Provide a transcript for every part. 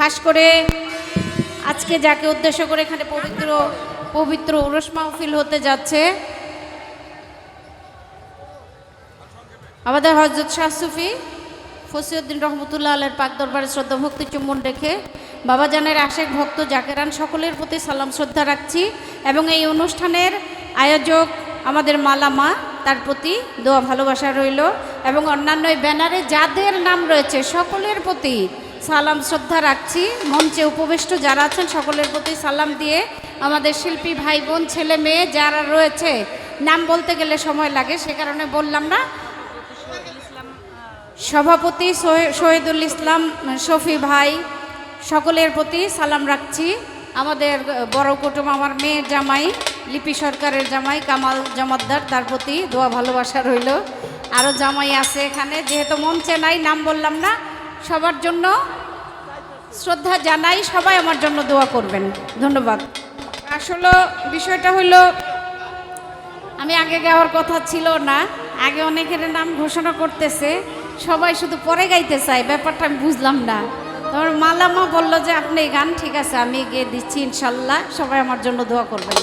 খাস করে আজকে যাকে উদ্দেশ্য করে এখানে পবিত্র পবিত্র উরস মাহফিল হতে যাচ্ছে, আমাদের হজরত শাহ সুফি ফসিউদ্দিন রহমতুল্লাহ আলের পাক দরবারে শ্রদ্ধা ভক্তি চুম্বন রেখে বাবাজানের আশেক ভক্ত জাকেরান সকলের প্রতি সালাম, শ্রদ্ধা রাখছি এবং এই অনুষ্ঠানের আয়োজক আমাদের মালামা তার প্রতি দোয়া ভালোবাসা রইল এবং অন্যান্য ব্যানারে যাদের নাম রয়েছে সকলের প্রতি সালাম, শ্রদ্ধা রাখছি। মঞ্চে উপবিষ্ট যারা আছেন, সকলের প্রতি সালাম দিয়ে আমাদের শিল্পী ভাই বোন, ছেলে মেয়ে যারা রয়েছে, নাম বলতে গেলে সময় লাগে, সে কারণে বললাম না। সভাপতি শহীদুল ইসলাম, শফি ভাই, সকলের প্রতি সালাম রাখছি। আমাদের বড় কুটুম আমার মেয়ের জামাই, লিপি সরকারের জামাই, কামাল জমাদ্দার, তার প্রতি দোয়া ভালোবাসা রইল। আরও জামাই আছে এখানে, যেহেতু মঞ্চে নাই, নাম বললাম না। সবার জন্য শ্রদ্ধা জানাই, সবাই আমার জন্য দোয়া করবেন। ধন্যবাদ। আসলে বিষয়টা হলো আমি আগে গাওয়ার কথা ছিল না, আগে অনেকের নাম ঘোষণা করতেছে, সবাই শুধু পরে গাইতে চায়, ব্যাপারটা আমি বুঝলাম না। তোমার মালামা বলল যে, আপনি গান ঠিক আছে, আমি গিয়ে দিচ্ছি ইনশাল্লাহ, সবাই আমার জন্য দোয়া করবেন।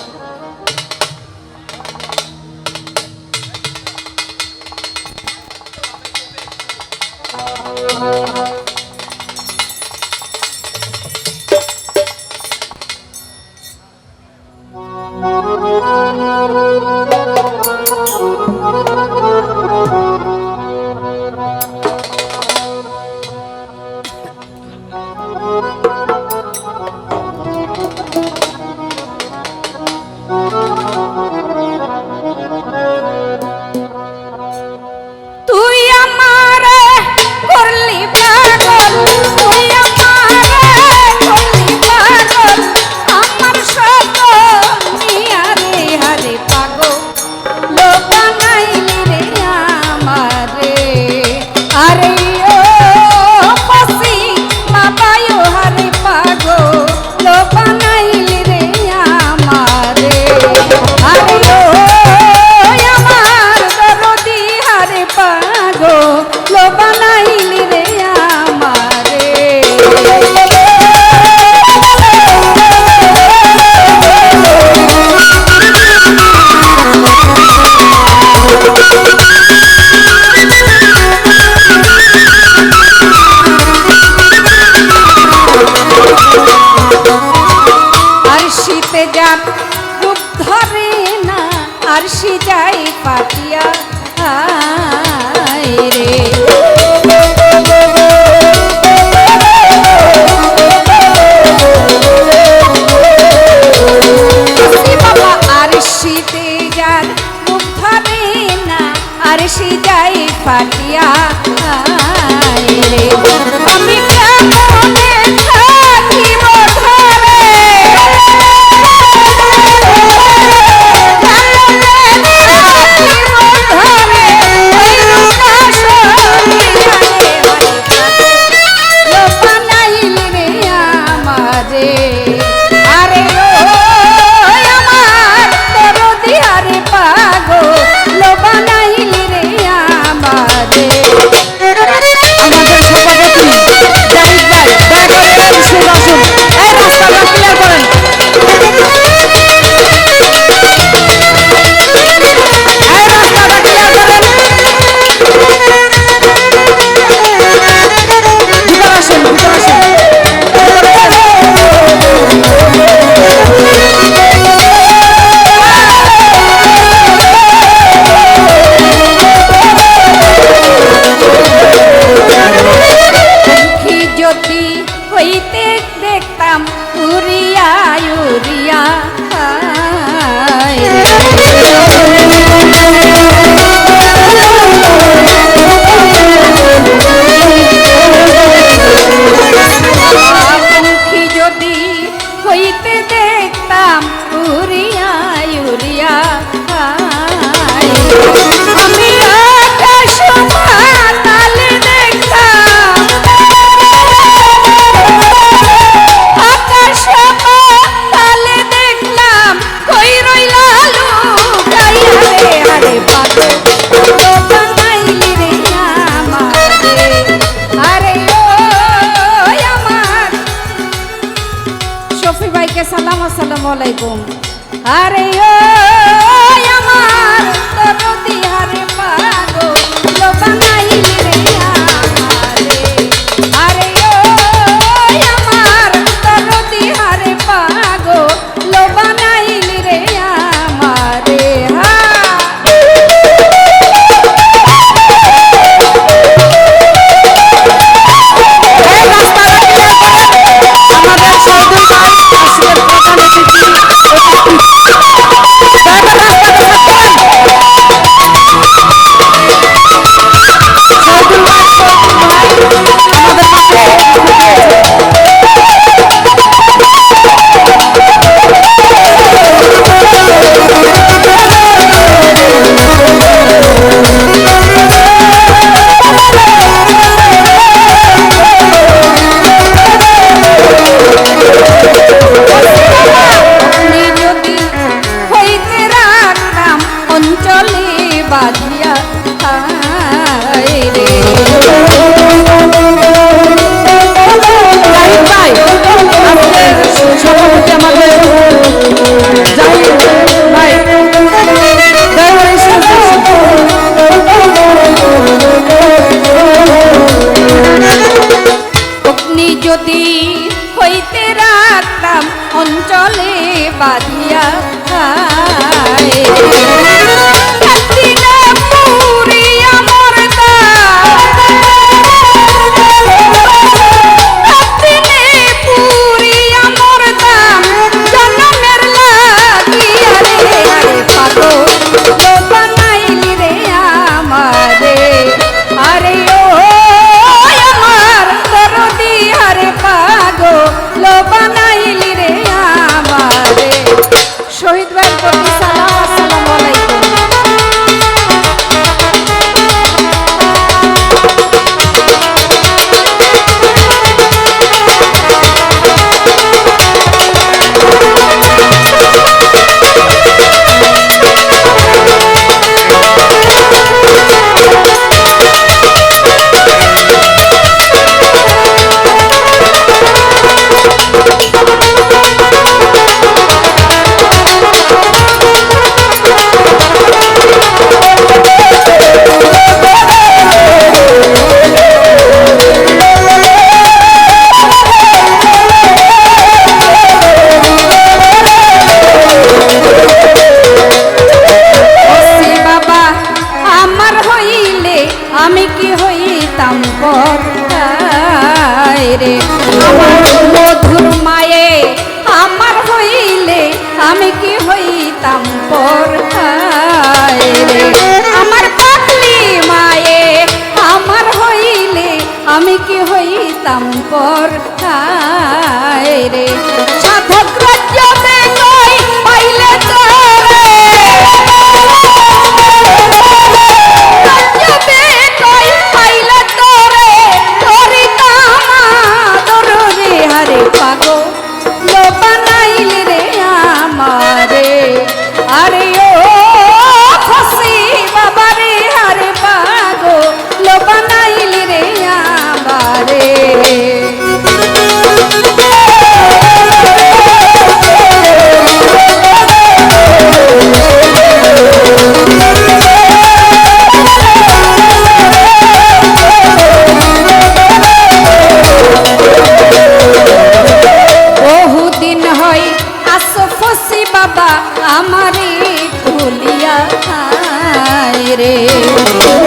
আরে ও আমার তো হারে পাগল। লোকা রে bate. I'm campor রে।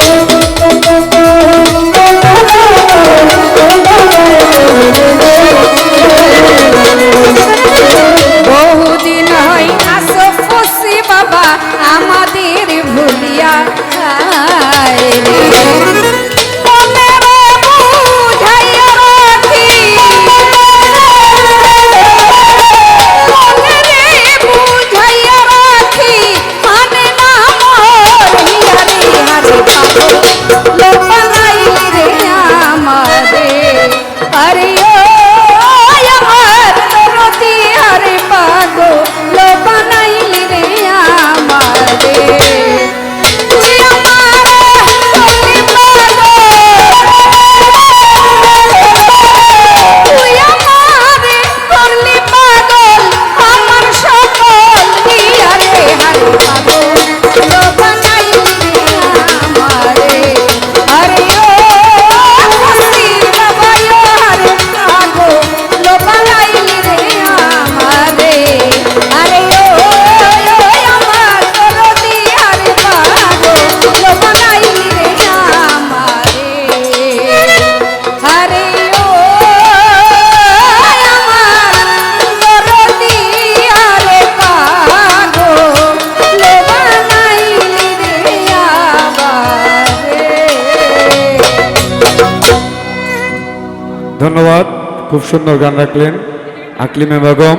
খুব সুন্দর গান রাখলেন। আকলিমে বেগম